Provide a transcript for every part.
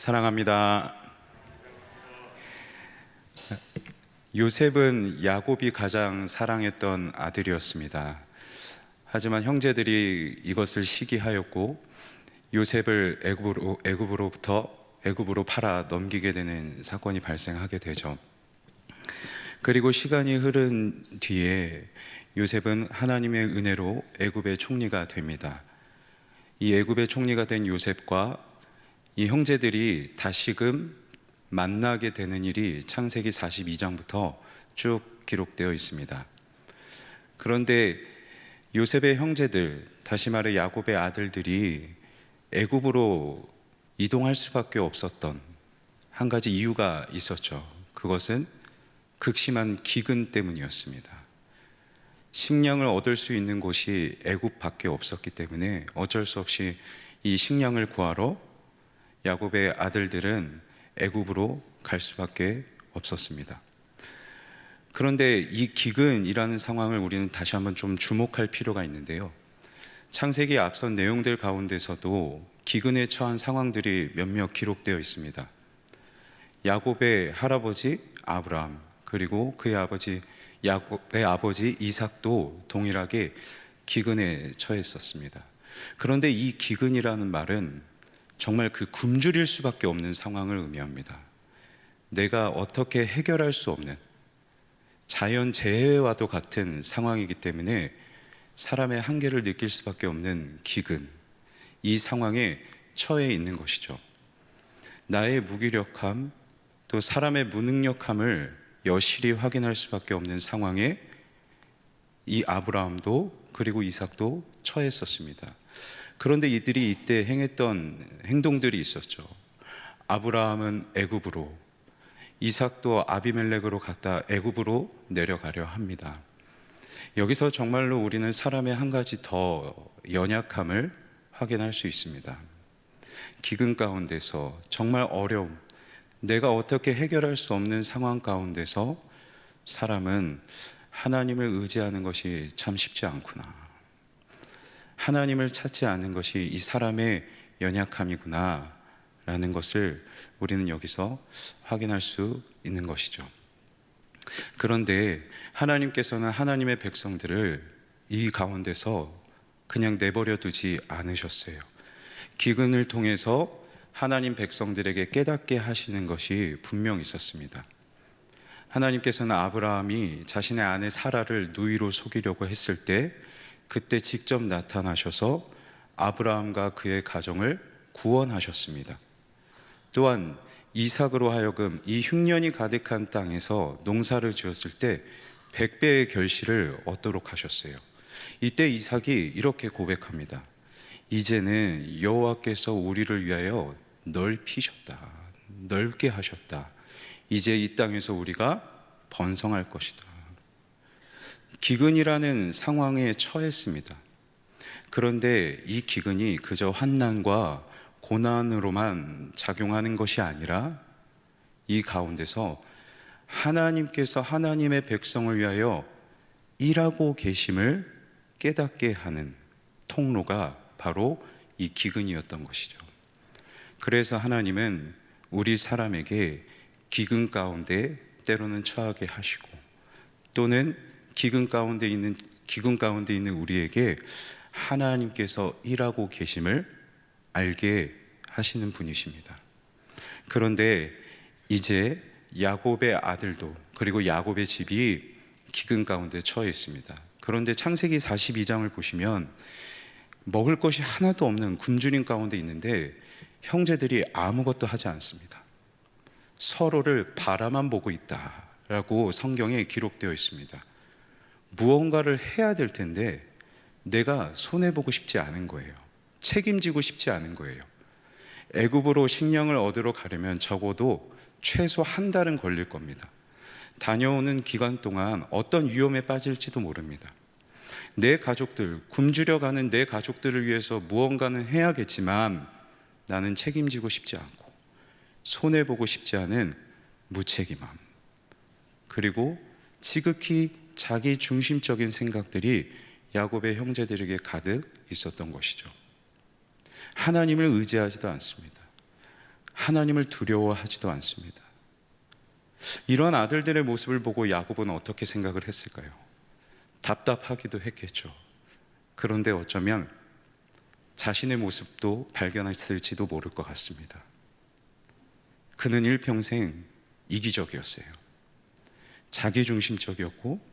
사랑합니다. 요셉은 야곱이 가장 사랑했던 아들이었습니다. 하지만 형제들이 이것을 시기하였고 요셉을 애굽으로 애굽으로부터 애굽으로 팔아 넘기게 되는 사건이 발생하게 되죠. 그리고 시간이 흐른 뒤에 요셉은 하나님의 은혜로 애굽의 총리가 됩니다. 이 애굽의 총리가 된 요셉과 이 형제들이 다시금 만나게 되는 일이 창세기 42장부터 쭉 기록되어 있습니다. 그런데 요셉의 형제들, 다시 말해 야곱의 아들들이 애굽으로 이동할 수밖에 없었던 한 가지 이유가 있었죠. 그것은 극심한 기근 때문이었습니다. 식량을 얻을 수 있는 곳이 애굽밖에 없었기 때문에 어쩔 수 없이 이 식량을 구하러 야곱의 아들들은 애굽으로 갈 수밖에 없었습니다. 그런데 이 기근이라는 상황을 우리는 다시 한번 좀 주목할 필요가 있는데요. 창세기 앞선 내용들 가운데서도 기근에 처한 상황들이 몇몇 기록되어 있습니다. 야곱의 할아버지 아브라함 그리고 그의 아버지 야곱의 아버지 이삭도 동일하게 기근에 처했었습니다. 그런데 이 기근이라는 말은 정말 그 굶주릴 수밖에 없는 상황을 의미합니다. 내가 어떻게 해결할 수 없는 자연 재해와도 같은 상황이기 때문에 사람의 한계를 느낄 수밖에 없는 기근, 이 상황에 처해 있는 것이죠. 나의 무기력함, 또 사람의 무능력함을 여실히 확인할 수밖에 없는 상황에 이 아브라함도 그리고 이삭도 처했었습니다. 그런데 이들이 이때 행했던 행동들이 있었죠. 아브라함은 애굽으로, 이삭도 아비멜렉으로 갔다 애굽으로 내려가려 합니다. 여기서 정말로 우리는 사람의 한 가지 더 연약함을 확인할 수 있습니다. 기근 가운데서 정말 어려움, 내가 어떻게 해결할 수 없는 상황 가운데서 사람은 하나님을 의지하는 것이 참 쉽지 않구나. 하나님을 찾지 않는 것이 이 사람의 연약함이구나. 라는 것을 우리는 여기서 확인할 수 있는 것이죠. 그런데 하나님께서는 하나님의 백성들을 이 가운데서 그냥 내버려 두지 않으셨어요. 기근을 통해서 하나님 백성들에게 깨닫게 하시는 것이 분명 있었습니다. 하나님께서는 아브라함이 자신의 아내 사라를 누이로 속이려고 했을 때 그때 직접 나타나셔서 아브라함과 그의 가정을 구원하셨습니다. 또한 이삭으로 하여금 이 흉년이 가득한 땅에서 농사를 지었을 때 백배의 결실을 얻도록 하셨어요. 이때 이삭이 이렇게 고백합니다. 이제는 여호와께서 우리를 위하여 넓히셨다. 넓게 하셨다. 이제 이 땅에서 우리가 번성할 것이다. 기근이라는 상황에 처했습니다. 그런데 이 기근이 그저 환난과 고난으로만 작용하는 것이 아니라 이 가운데서 하나님께서 하나님의 백성을 위하여 일하고 계심을 깨닫게 하는 통로가 바로 이 기근이었던 것이죠. 그래서 하나님은 우리 사람에게 기근 가운데 때로는 처하게 하시고 또는 기근 가운데 있는 기근 가운데 있는 우리에게 하나님께서 일하고 계심을 알게 하시는 분이십니다. 그런데 이제 야곱의 아들도 그리고 야곱의 집이 기근 가운데 처해 있습니다. 그런데 창세기 42장을 보시면 먹을 것이 하나도 없는 굶주림 가운데 있는데 형제들이 아무것도 하지 않습니다. 서로를 바라만 보고 있다라고 성경에 기록되어 있습니다. 무언가를 해야 될 텐데 내가 손해 보고 싶지 않은 거예요. 책임지고 싶지 않은 거예요. 애굽으로 식량을 얻으러 가려면 적어도 최소 한 달은 걸릴 겁니다. 다녀오는 기간 동안 어떤 위험에 빠질지도 모릅니다. 내 가족들, 굶주려 가는 내 가족들을 위해서 무언가는 해야겠지만 나는 책임지고 싶지 않고 손해보고 싶지 않은 무책임함. 그리고 지극히 자기 중심적인 생각들이 야곱의 형제들에게 가득 있었던 것이죠. 하나님을 의지하지도 않습니다. 하나님을 두려워하지도 않습니다. 이런 아들들의 모습을 보고 야곱은 어떻게 생각을 했을까요? 답답하기도 했겠죠. 그런데 어쩌면 자신의 모습도 발견했을지도 모를 것 같습니다. 그는 일평생 이기적이었어요. 자기중심적이었고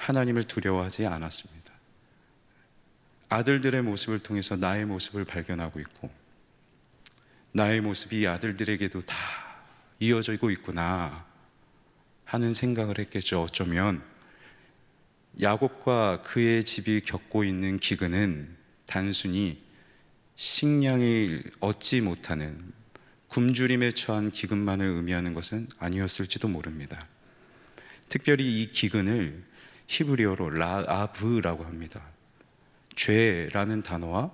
하나님을 두려워하지 않았습니다. 아들들의 모습을 통해서 나의 모습을 발견하고 있고 나의 모습이 이 아들들에게도 다 이어지고 있구나 하는 생각을 했겠죠. 어쩌면 야곱과 그의 집이 겪고 있는 기근은 단순히 식량을 얻지 못하는 굶주림에 처한 기근만을 의미하는 것은 아니었을지도 모릅니다. 특별히 이 기근을 히브리어로 라아브라고 합니다. 죄라는 단어와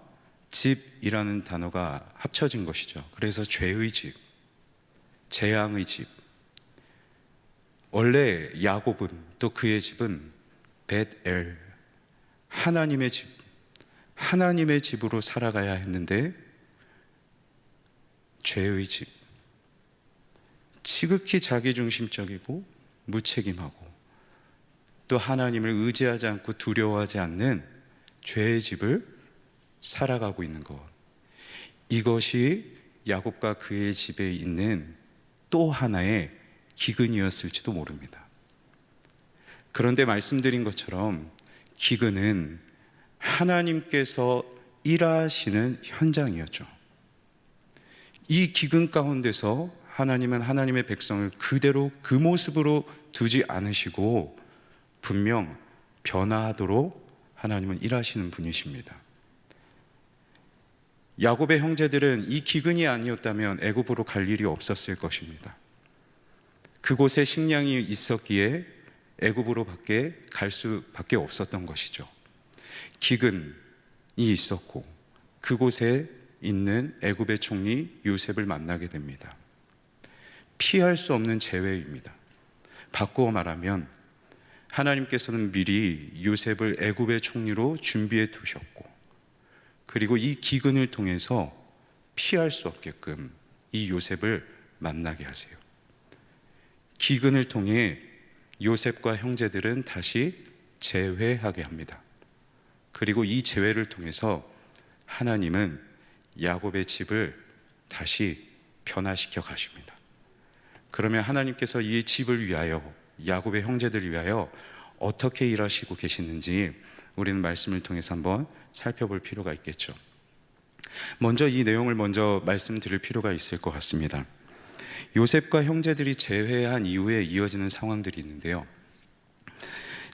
집이라는 단어가 합쳐진 것이죠. 그래서 죄의 집, 재앙의 집. 원래 야곱은 또 그의 집은 벳엘 하나님의 집, 하나님의 집으로 살아가야 했는데 죄의 집, 지극히 자기중심적이고 무책임하고 또 하나님을 의지하지 않고 두려워하지 않는 죄의 집을 살아가고 있는 것. 이것이 야곱과 그의 집에 있는 또 하나의 기근이었을지도 모릅니다. 그런데 말씀드린 것처럼 기근은 하나님께서 일하시는 현장이었죠. 이 기근 가운데서 하나님은 하나님의 백성을 그대로 그 모습으로 두지 않으시고 분명 변화하도록 하나님은 일하시는 분이십니다. 야곱의 형제들은 이 기근이 아니었다면 애굽으로 갈 일이 없었을 것입니다. 그곳에 식량이 있었기에 애굽으로밖에 갈 수밖에 없었던 것이죠. 기근이 있었고 그곳에 있는 애굽의 총리 요셉을 만나게 됩니다. 피할 수 없는 재회입니다. 바꾸어 말하면 하나님께서는 미리 요셉을 애굽의 총리로 준비해 두셨고 그리고 이 기근을 통해서 피할 수 없게끔 이 요셉을 만나게 하세요. 기근을 통해 요셉과 형제들은 다시 재회하게 합니다. 그리고 이 재회를 통해서 하나님은 야곱의 집을 다시 변화시켜 가십니다. 그러면 하나님께서 이 집을 위하여 야곱의 형제들을 위하여 어떻게 일하시고 계시는지 우리는 말씀을 통해서 한번 살펴볼 필요가 있겠죠. 먼저 이 내용을 먼저 말씀드릴 필요가 있을 것 같습니다. 요셉과 형제들이 재회한 이후에 이어지는 상황들이 있는데요.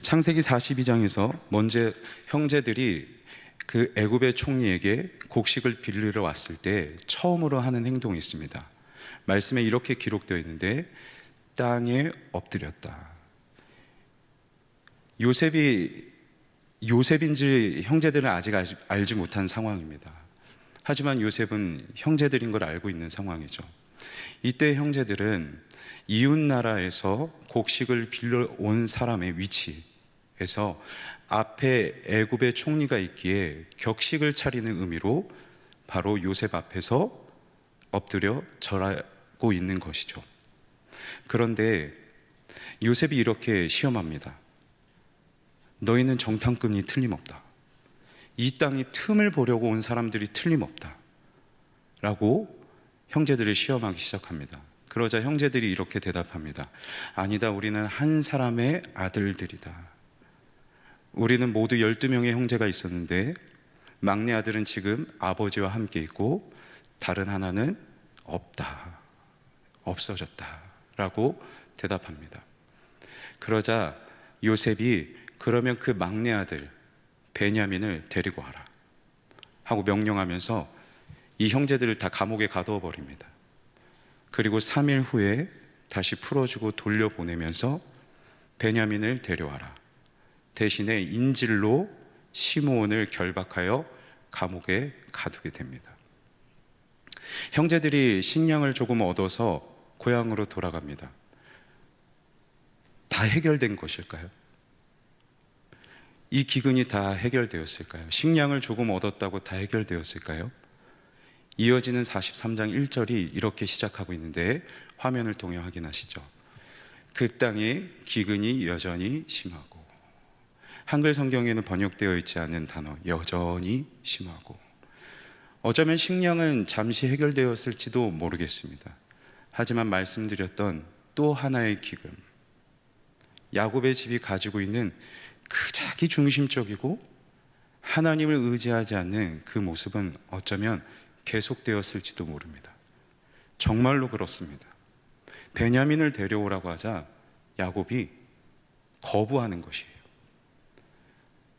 창세기 42장에서 먼저 형제들이 그 애굽의 총리에게 곡식을 빌리러 왔을 때 처음으로 하는 행동이 있습니다. 말씀에 이렇게 기록되어 있는데 땅에 엎드렸다. 요셉이 요셉인지 형제들은 아직 알지 못한 상황입니다. 하지만 요셉은 형제들인 걸 알고 있는 상황이죠. 이때 형제들은 이웃 나라에서 곡식을 빌려 온 사람의 위치에서 앞에 애굽의 총리가 있기에 격식을 차리는 의미로 바로 요셉 앞에서 엎드려 절하고 있는 것이죠. 그런데 요셉이 이렇게 시험합니다. 너희는 정탐꾼이 틀림없다. 이 땅이 틈을 보려고 온 사람들이 틀림없다. 라고 형제들을 시험하기 시작합니다. 그러자 형제들이 이렇게 대답합니다. 아니다, 우리는 한 사람의 아들들이다. 우리는 모두 12명의 형제가 있었는데, 막내 아들은 지금 아버지와 함께 있고, 다른 하나는 없다. 없어졌다. 라고 대답합니다. 그러자 요셉이 그러면 그 막내 아들 베냐민을 데리고 와라 하고 명령하면서 이 형제들을 다 감옥에 가두어 버립니다. 그리고 3일 후에 다시 풀어주고 돌려보내면서 베냐민을 데려와라. 대신에 인질로 시므온을 결박하여 감옥에 가두게 됩니다. 형제들이 식량을 조금 얻어서 고향으로 돌아갑니다. 다 해결된 것일까요? 이 기근이 다 해결되었을까요? 식량을 조금 얻었다고 다 해결되었을까요? 이어지는 43장 1절이 이렇게 시작하고 있는데 화면을 통해 확인하시죠. 그 땅에 기근이 여전히 심하고 한글 성경에는 번역되어 있지 않은 단어 여전히 심하고 어쩌면 식량은 잠시 해결되었을지도 모르겠습니다. 하지만 말씀드렸던 또 하나의 기금 야곱의 집이 가지고 있는 그 자기 중심적이고 하나님을 의지하지 않는 그 모습은 어쩌면 계속되었을지도 모릅니다. 정말로 그렇습니다. 베냐민을 데려오라고 하자 야곱이 거부하는 것이에요.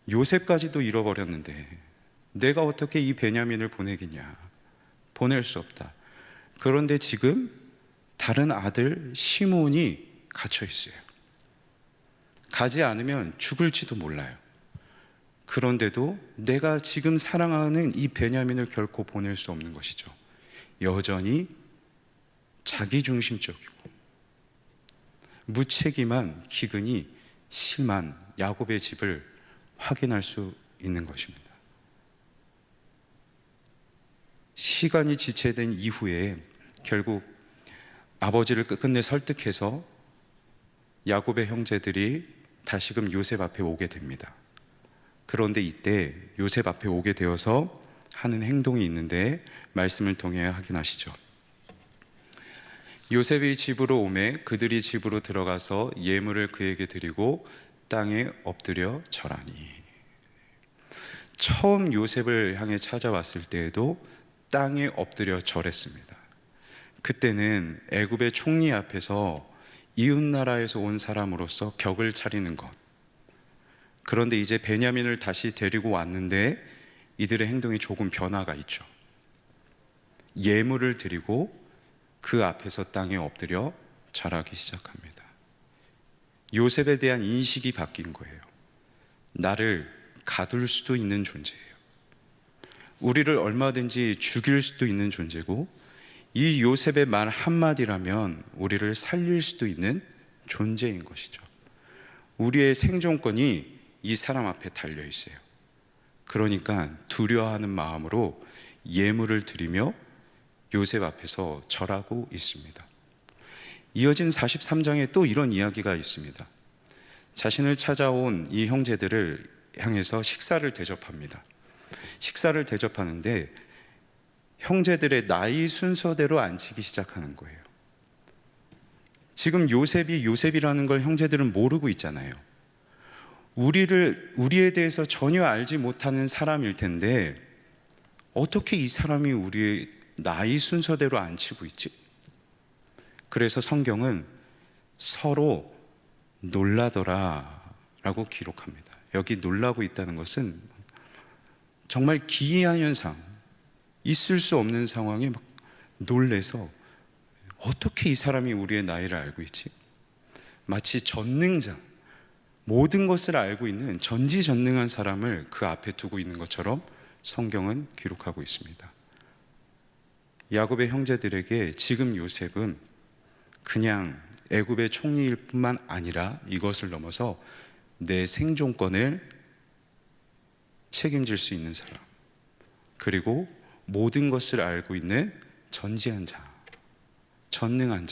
요셉까지도 잃어버렸는데 내가 어떻게 이 베냐민을 보내겠냐? 보낼 수 없다. 그런데 지금 다른 아들 시몬이 갇혀 있어요. 가지 않으면 죽을지도 몰라요. 그런데도 내가 지금 사랑하는 이 베냐민을 결코 보낼 수 없는 것이죠. 여전히 자기 중심적이고 무책임한 기근이 심한 야곱의 집을 확인할 수 있는 것입니다. 시간이 지체된 이후에 결국 아버지를 끝끝내 설득해서 야곱의 형제들이 다시금 요셉 앞에 오게 됩니다. 그런데 이때 요셉 앞에 오게 되어서 하는 행동이 있는데 말씀을 통해 확인하시죠. 요셉이 집으로 오매 그들이 집으로 들어가서 예물을 그에게 드리고 땅에 엎드려 절하니. 처음 요셉을 향해 찾아왔을 때에도 땅에 엎드려 절했습니다. 그때는 애굽의 총리 앞에서 이웃 나라에서 온 사람으로서 격을 차리는 것. 그런데 이제 베냐민을 다시 데리고 왔는데 이들의 행동이 조금 변화가 있죠. 예물을 드리고 그 앞에서 땅에 엎드려 절하기 시작합니다. 요셉에 대한 인식이 바뀐 거예요. 나를 가둘 수도 있는 존재예요. 우리를 얼마든지 죽일 수도 있는 존재고 이 요셉의 말 한마디라면 우리를 살릴 수도 있는 존재인 것이죠. 우리의 생존권이 이 사람 앞에 달려 있어요. 그러니까 두려워하는 마음으로 예물을 드리며 요셉 앞에서 절하고 있습니다. 이어진 43장에 또 이런 이야기가 있습니다. 자신을 찾아온 이 형제들을 향해서 식사를 대접합니다. 식사를 대접하는데 형제들의 나이 순서대로 앉히기 시작하는 거예요. 지금 요셉이 요셉이라는 걸 형제들은 모르고 있잖아요. 우리를 우리에 대해서 전혀 알지 못하는 사람일 텐데 어떻게 이 사람이 우리의 나이 순서대로 앉히고 있지? 그래서 성경은 서로 놀라더라라고 기록합니다. 여기 놀라고 있다는 것은 정말 기이한 현상, 있을 수 없는 상황에 막 놀래서 어떻게 이 사람이 우리의 나이를 알고 있지? 마치 전능자, 모든 것을 알고 있는 전지전능한 사람을 그 앞에 두고 있는 것처럼 성경은 기록하고 있습니다. 야곱의 형제들에게 지금 요셉은 그냥 애굽의 총리일 뿐만 아니라 이것을 넘어서 내 생존권을 책임질 수 있는 사람, 그리고 모든 것을 알고 있는 전지한 자, 전능한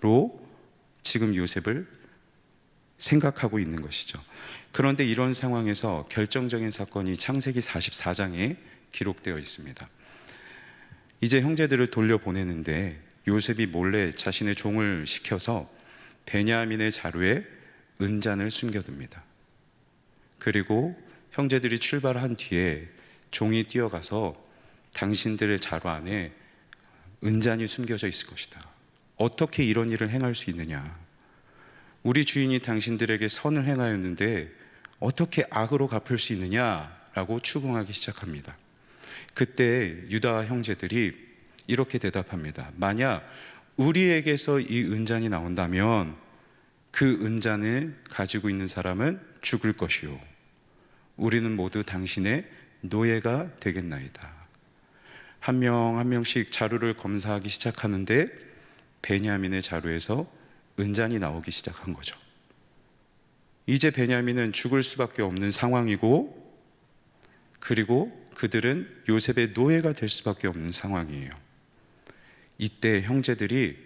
자로 지금 요셉을 생각하고 있는 것이죠. 그런데 이런 상황에서 결정적인 사건이 창세기 44장에 기록되어 있습니다. 이제 형제들을 돌려보내는데 요셉이 몰래 자신의 종을 시켜서 베냐민의 자루에 은잔을 숨겨둡니다. 그리고 형제들이 출발한 뒤에 종이 뛰어가서 당신들의 자루 안에 은잔이 숨겨져 있을 것이다. 어떻게 이런 일을 행할 수 있느냐? 우리 주인이 당신들에게 선을 행하였는데 어떻게 악으로 갚을 수 있느냐라고 추궁하기 시작합니다. 그때 유다 형제들이 이렇게 대답합니다. 만약 우리에게서 이 은잔이 나온다면 그 은잔을 가지고 있는 사람은 죽을 것이요. 우리는 모두 당신의 노예가 되겠나이다. 한명한 명씩 자루를 검사하기 시작하는데 베냐민의 자루에서 은잔이 나오기 시작한 거죠. 이제 베냐민은 죽을 수밖에 없는 상황이고 그리고 그들은 요셉의 노예가 될 수밖에 없는 상황이에요. 이때 형제들이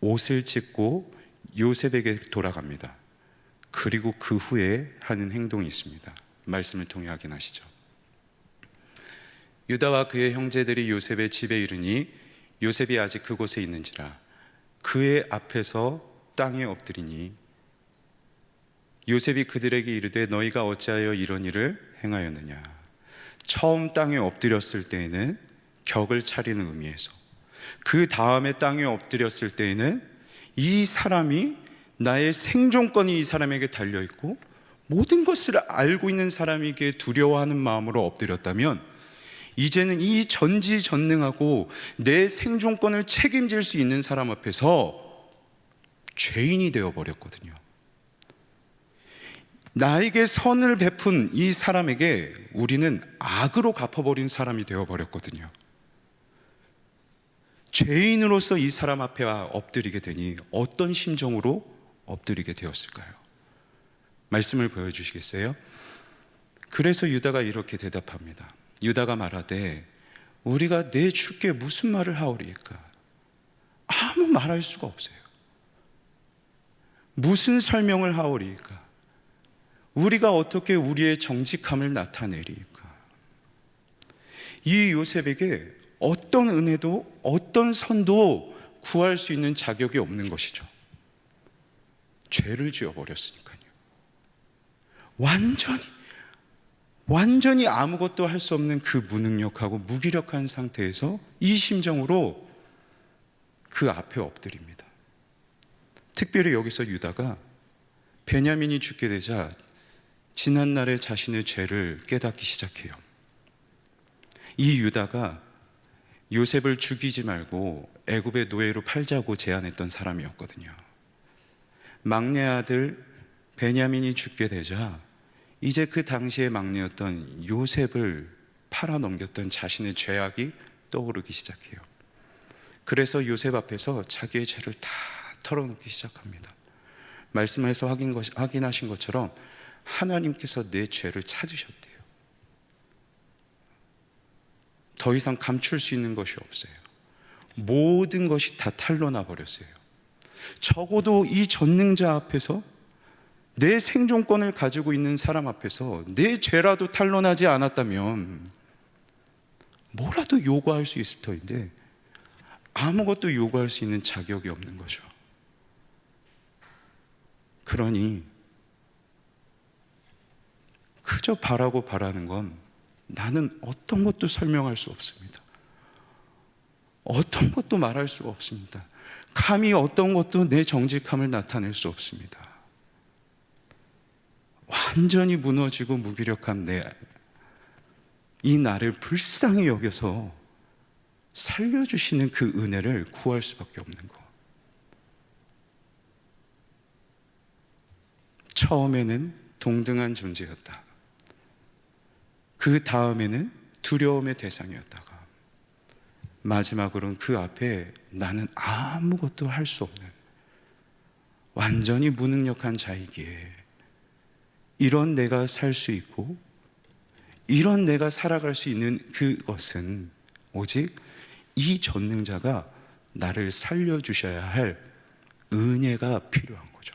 옷을 찢고 요셉에게 돌아갑니다. 그리고 그 후에 하는 행동이 있습니다. 말씀을 통해 확인하시죠. 유다와 그의 형제들이 요셉의 집에 이르니 요셉이 아직 그곳에 있는지라 그의 앞에서 땅에 엎드리니 요셉이 그들에게 이르되 너희가 어찌하여 이런 일을 행하였느냐? 처음 땅에 엎드렸을 때에는 격을 차리는 의미에서 그 다음에 땅에 엎드렸을 때에는 이 사람이 나의 생존권이 이 사람에게 달려 있고 모든 것을 알고 있는 사람에게 두려워하는 마음으로 엎드렸다면 이제는 이 전지전능하고 내 생존권을 책임질 수 있는 사람 앞에서 죄인이 되어 버렸거든요. 나에게 선을 베푼 이 사람에게 우리는 악으로 갚아버린 사람이 되어 버렸거든요. 죄인으로서 이 사람 앞에 엎드리게 되니 어떤 심정으로 엎드리게 되었을까요? 말씀을 보여주시겠어요? 그래서 유다가 이렇게 대답합니다. 유다가 말하되 우리가 내 주께 무슨 말을 하오리까? 아무 말할 수가 없어요. 무슨 설명을 하오리까? 우리가 어떻게 우리의 정직함을 나타내리까? 이 요셉에게 어떤 은혜도 어떤 선도 구할 수 있는 자격이 없는 것이죠. 죄를 지어 버렸으니까요. 완전히 완전히 아무것도 할 수 없는 그 무능력하고 무기력한 상태에서 이 심정으로 그 앞에 엎드립니다. 특별히 여기서 유다가 베냐민이 죽게 되자 지난날의 자신의 죄를 깨닫기 시작해요. 이 유다가 요셉을 죽이지 말고 애굽의 노예로 팔자고 제안했던 사람이었거든요. 막내 아들 베냐민이 죽게 되자 이제 그 당시의 막내였던 요셉을 팔아 넘겼던 자신의 죄악이 떠오르기 시작해요. 그래서 요셉 앞에서 자기의 죄를 다 털어놓기 시작합니다. 말씀에서 확인 것, 확인하신 것처럼 하나님께서 내 죄를 찾으셨대요. 더 이상 감출 수 있는 것이 없어요. 모든 것이 다 탄로나 버렸어요. 적어도 이 전능자 앞에서 내 생존권을 가지고 있는 사람 앞에서 내 죄라도 탄로나지 않았다면 뭐라도 요구할 수 있을 터인데 아무것도 요구할 수 있는 자격이 없는 거죠. 그러니 그저 바라고 바라는 건 나는 어떤 것도 설명할 수 없습니다. 어떤 것도 말할 수가 없습니다. 감히 어떤 것도 내 정직함을 나타낼 수 없습니다. 완전히 무너지고 무기력한 내, 이 나를 불쌍히 여겨서 살려주시는 그 은혜를 구할 수밖에 없는 것. 처음에는 동등한 존재였다. 그 다음에는 두려움의 대상이었다가 마지막으로는 그 앞에 나는 아무것도 할 수 없는 완전히 무능력한 자이기에 이런 내가 살 수 있고 이런 내가 살아갈 수 있는 그것은 오직 이 전능자가 나를 살려주셔야 할 은혜가 필요한 거죠.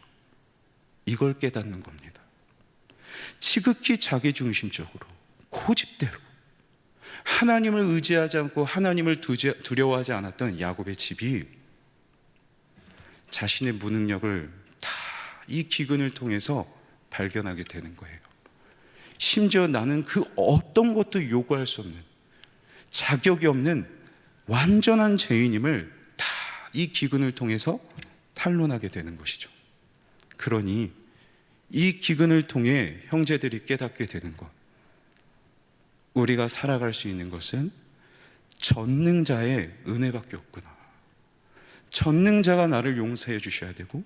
이걸 깨닫는 겁니다. 지극히 자기중심적으로 고집대로 하나님을 의지하지 않고 하나님을 두려워하지 않았던 야곱의 집이 자신의 무능력을 다 이 기근을 통해서 발견하게 되는 거예요. 심지어 나는 그 어떤 것도 요구할 수 없는 자격이 없는 완전한 죄인임을 다 이 기근을 통해서 탄론하게 되는 것이죠. 그러니 이 기근을 통해 형제들이 깨닫게 되는 것. 우리가 살아갈 수 있는 것은 전능자의 은혜밖에 없구나. 전능자가 나를 용서해 주셔야 되고,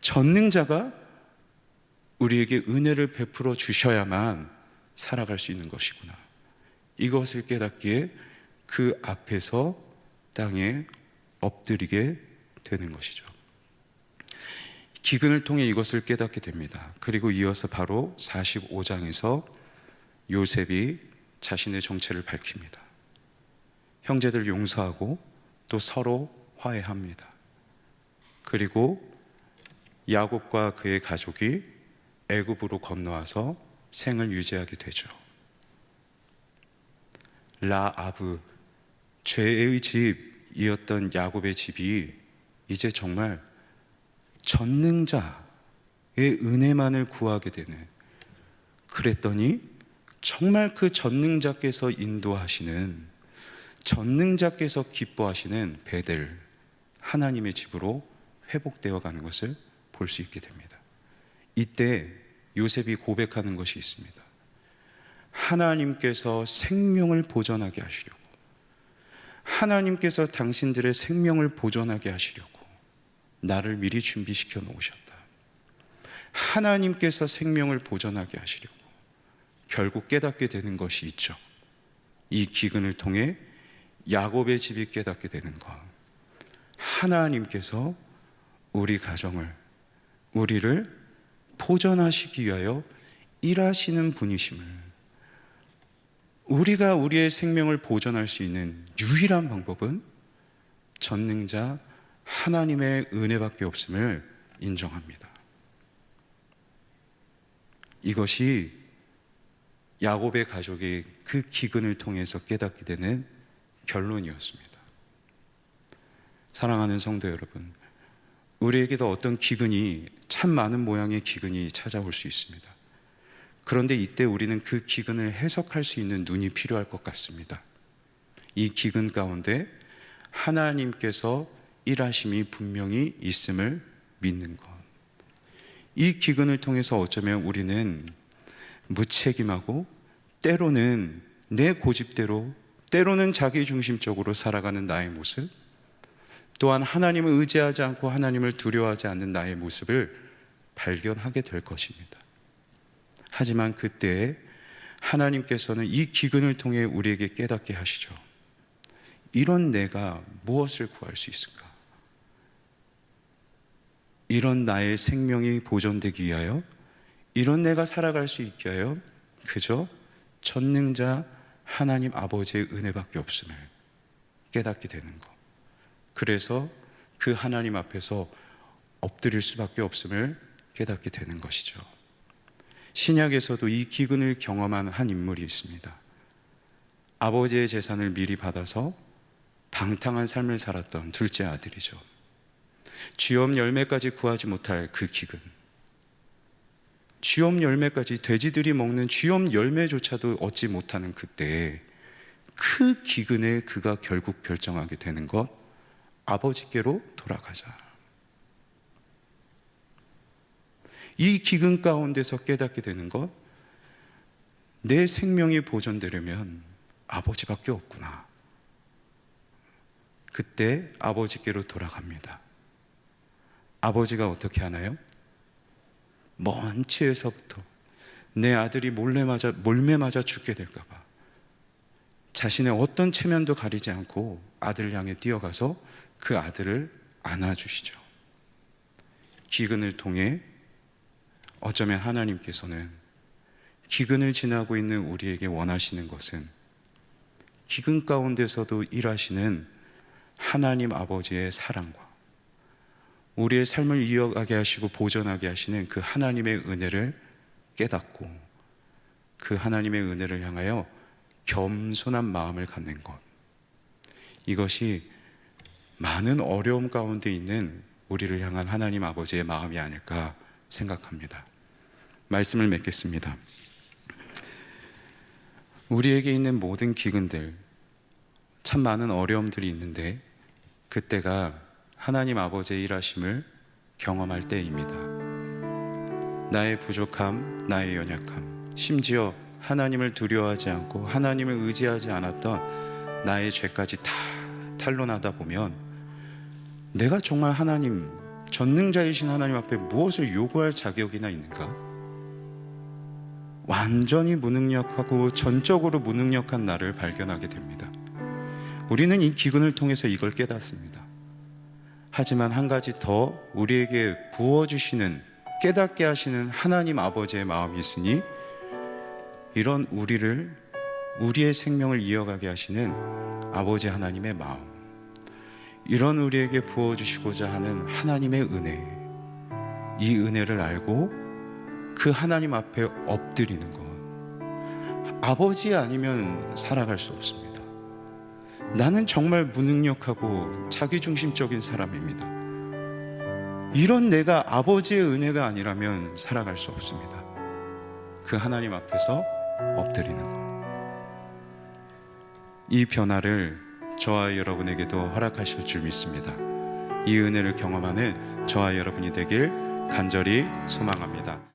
전능자가 우리에게 은혜를 베풀어 주셔야만 살아갈 수 있는 것이구나. 이것을 깨닫기에 그 앞에서 땅에 엎드리게 되는 것이죠. 기근을 통해 이것을 깨닫게 됩니다. 그리고 이어서 바로 45장에서 요셉이 자신의 정체를 밝힙니다. 형제들 용서하고 또 서로 화해합니다. 그리고 야곱과 그의 가족이 애굽으로 건너와서 생을 유지하게 되죠. 라아브 죄의 집이었던 야곱의 집이 이제 정말 전능자의 은혜만을 구하게 되는 그랬더니 정말 그 전능자께서 인도하시는 전능자께서 기뻐하시는 베델 하나님의 집으로 회복되어 가는 것을 볼 수 있게 됩니다. 이때 요셉이 고백하는 것이 있습니다. 하나님께서 생명을 보존하게 하시려고 하나님께서 당신들의 생명을 보존하게 하시려고 나를 미리 준비시켜 놓으셨다. 하나님께서 생명을 보존하게 하시려고 결국 깨닫게 되는 것이 있죠. 이 기근을 통해 야곱의 집이 깨닫게 되는 것. 하나님께서 우리 가정을, 우리를 보존하시기 위하여 일하시는 분이심을 우리가 우리의 생명을 보존할 수 있는 유일한 방법은 전능자 하나님의 은혜밖에 없음을 인정합니다. 이것이 야곱의 가족이 그 기근을 통해서 깨닫게 되는 결론이었습니다. 사랑하는 성도 여러분, 우리에게도 어떤 기근이 참 많은 모양의 기근이 찾아올 수 있습니다. 그런데 이때 우리는 그 기근을 해석할 수 있는 눈이 필요할 것 같습니다. 이 기근 가운데 하나님께서 일하심이 분명히 있음을 믿는 것. 이 기근을 통해서 어쩌면 우리는 무책임하고 때로는 내 고집대로 때로는 자기 중심적으로 살아가는 나의 모습 또한 하나님을 의지하지 않고 하나님을 두려워하지 않는 나의 모습을 발견하게 될 것입니다. 하지만 그때 하나님께서는 이 기근을 통해 우리에게 깨닫게 하시죠. 이런 내가 무엇을 구할 수 있을까? 이런 나의 생명이 보존되기 위하여 이런 내가 살아갈 수 있게 하여 그저 전능자 하나님 아버지의 은혜밖에 없음을 깨닫게 되는 것. 그래서 그 하나님 앞에서 엎드릴 수밖에 없음을 깨닫게 되는 것이죠. 신약에서도 이 기근을 경험한 한 인물이 있습니다. 아버지의 재산을 미리 받아서 방탕한 삶을 살았던 둘째 아들이죠. 쥐엄 열매까지 구하지 못할 그 기근. 쥐엄 열매까지 돼지들이 먹는 쥐엄 열매조차도 얻지 못하는 그때에 그 기근에 그가 결국 결정하게 되는 것 아버지께로 돌아가자. 이 기근 가운데서 깨닫게 되는 것, 내 생명이 보존되려면 아버지밖에 없구나. 그때 아버지께로 돌아갑니다. 아버지가 어떻게 하나요? 먼 치에서부터 내 아들이 몰래 맞아, 몰매 맞아 죽게 될까봐 자신의 어떤 체면도 가리지 않고 아들을 향해 뛰어가서 그 아들을 안아주시죠. 기근을 통해 어쩌면 하나님께서는 기근을 지나고 있는 우리에게 원하시는 것은 기근 가운데서도 일하시는 하나님 아버지의 사랑과 우리의 삶을 이어가게 하시고 보존하게 하시는 그 하나님의 은혜를 깨닫고 그 하나님의 은혜를 향하여 겸손한 마음을 갖는 것. 이것이 많은 어려움 가운데 있는 우리를 향한 하나님 아버지의 마음이 아닐까 생각합니다. 말씀을 맺겠습니다. 우리에게 있는 모든 기근들, 참 많은 어려움들이 있는데, 그때가 하나님 아버지의 일하심을 경험할 때입니다. 나의 부족함, 나의 연약함, 심지어 하나님을 두려워하지 않고 하나님을 의지하지 않았던 나의 죄까지 다 탄론하다 보면 내가 정말 하나님, 전능자이신 하나님 앞에 무엇을 요구할 자격이나 있는가? 완전히 무능력하고 전적으로 무능력한 나를 발견하게 됩니다. 우리는 이 기근을 통해서 이걸 깨닫습니다. 하지만 한 가지 더 우리에게 부어주시는 깨닫게 하시는 하나님 아버지의 마음이 있으니 이런 우리를 우리의 생명을 이어가게 하시는 아버지 하나님의 마음, 이런 우리에게 부어주시고자 하는 하나님의 은혜, 이 은혜를 알고 그 하나님 앞에 엎드리는 것. 아버지 아니면 살아갈 수 없습니다. 나는 정말 무능력하고 자기중심적인 사람입니다. 이런 내가 아버지의 은혜가 아니라면 살아갈 수 없습니다. 그 하나님 앞에서 엎드리는 것. 이 변화를 저와 여러분에게도 허락하실 줄 믿습니다. 이 은혜를 경험하는 저와 여러분이 되길 간절히 소망합니다.